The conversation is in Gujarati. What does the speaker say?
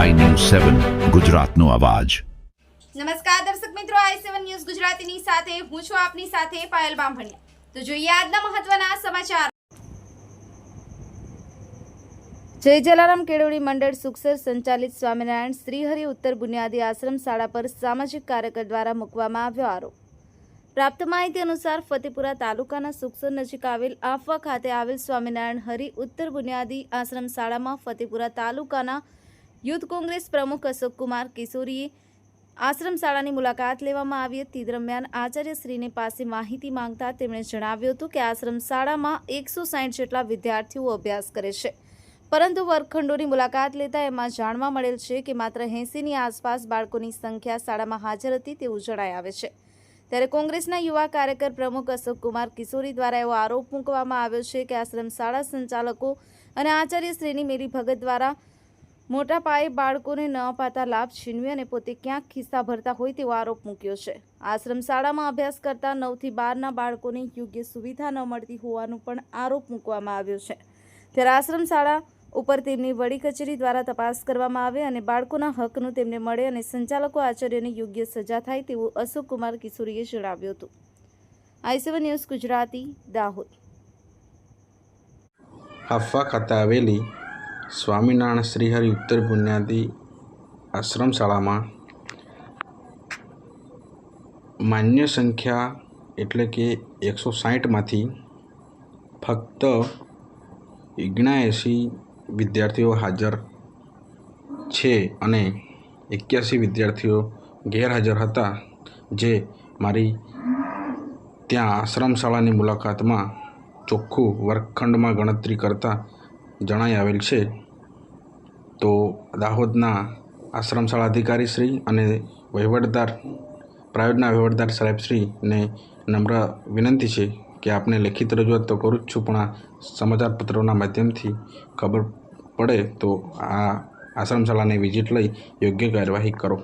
સેવન ગુજરાતનો અવાજ. નમસ્કાર દર્શક મિત્રો આઈ સેવન ન્યૂઝ ગુજરાતીની સાથે હું છું આપની સાથે પાયલ બામભણિયા. તો જોઈએ આજના મહત્વના સમાચાર. જય જલારામ કેળવણી મંડળ સુખસર સંચાલિત સ્વામિનારાયણ શ્રીહરિ ઉત્તર બુનિયાદી આશ્રમ શાળા પર સામાજિક કાર્યકર દ્વારા મૂકવામાં આવ્યો આરોપ. પ્રાપ્ત માહિતી અનુસાર ફતેપુરા તાલુકાના સુખસર નજીક આવેલ આફવા ખાતે આવેલ સ્વામિનારાયણ હરિ ઉત્તર બુનિયાદી આશ્રમ શાળામાં ફતેપુરા તાલુકાના યુથ કોંગ્રેસ પ્રમુખ અશોકકુમાર કિશોરીએ આશ્રમ શાળાની મુલાકાત લેવામાં આવી હતી. દરમિયાન આચાર્યશ્રીને પાસે માહિતી માંગતા તેમણે જણાવ્યું હતું કે આશ્રમ શાળામાં એકસો સાઠ જેટલા વિદ્યાર્થીઓ અભ્યાસ કરે છે. પરંતુ વર્ગખંડોની મુલાકાત લેતા એમાં જાણવા મળેલ છે કે માત્ર એંસીની આસપાસ બાળકોની સંખ્યા શાળામાં હાજર હતી તેવું જણાઈ આવે છે. ત્યારે કોંગ્રેસના યુવા કાર્યકર પ્રમુખ અશોકકુમાર કિશોરી દ્વારા એવો આરોપ મૂકવામાં આવ્યો છે કે આશ્રમ શાળા સંચાલકો અને આચાર્યશ્રીની મેરી ભગત દ્વારા મોટા પાયે બાળકોને ન અપાતા લાભ છીનવી અને પોતે ક્યાંક ખિસ્સા ભરતા હોય તેવો આરોપ મૂક્યો છે. આશ્રમ શાળામાં અભ્યાસ કરતા નવથી બારના બાળકોને યોગ્ય સુવિધા ન મળતી હોવાનું પણ આરોપ મૂકવામાં આવ્યો છે. ત્યારે આશ્રમ શાળા ઉપર તેમની વડી કચેરી દ્વારા તપાસ કરવામાં આવે અને બાળકોના હકનું તેમને મળે અને સંચાલકો આચાર્યને યોગ્ય સજા થાય તેવું અશોક કુમાર કિશોરીએ જણાવ્યું હતું. I news Gujarati, Dahod. હાફા ખાતે આવેલી સ્વામિનારાયણ શ્રીહરિ ઉત્તર બુનિયાદી આશ્રમ શાળામાં માન્ય સંખ્યા એટલે કે એકસો સાહીઠમાંથી ફક્ત ઓગણએંસી વિદ્યાર્થીઓ હાજર છે અને એક્યાસી વિદ્યાર્થીઓ ગેરહાજર હતા, જે મારી ત્યાં આશ્રમ શાળાની મુલાકાતમાં ચોખ્ખું વર્ગખંડમાં ગણતરી કરતાં જણાઈ આવેલ છે. તો દાહોદના આશ્રમ શાળા અધિકારી શ્રી અને વહીવટદાર પ્રાઇવેટના વહીવટદાર સાહેબશ્રીને નમ્ર વિનંતી છે કે આપને લેખિત રજૂઆત તો કરું જ છું, પણ આ સમાચાર પત્રોના માધ્યમથી ખબર પડે તો આ આશ્રમ શાળાની વિઝિટ લઈ યોગ્ય કાર્યવાહી કરો.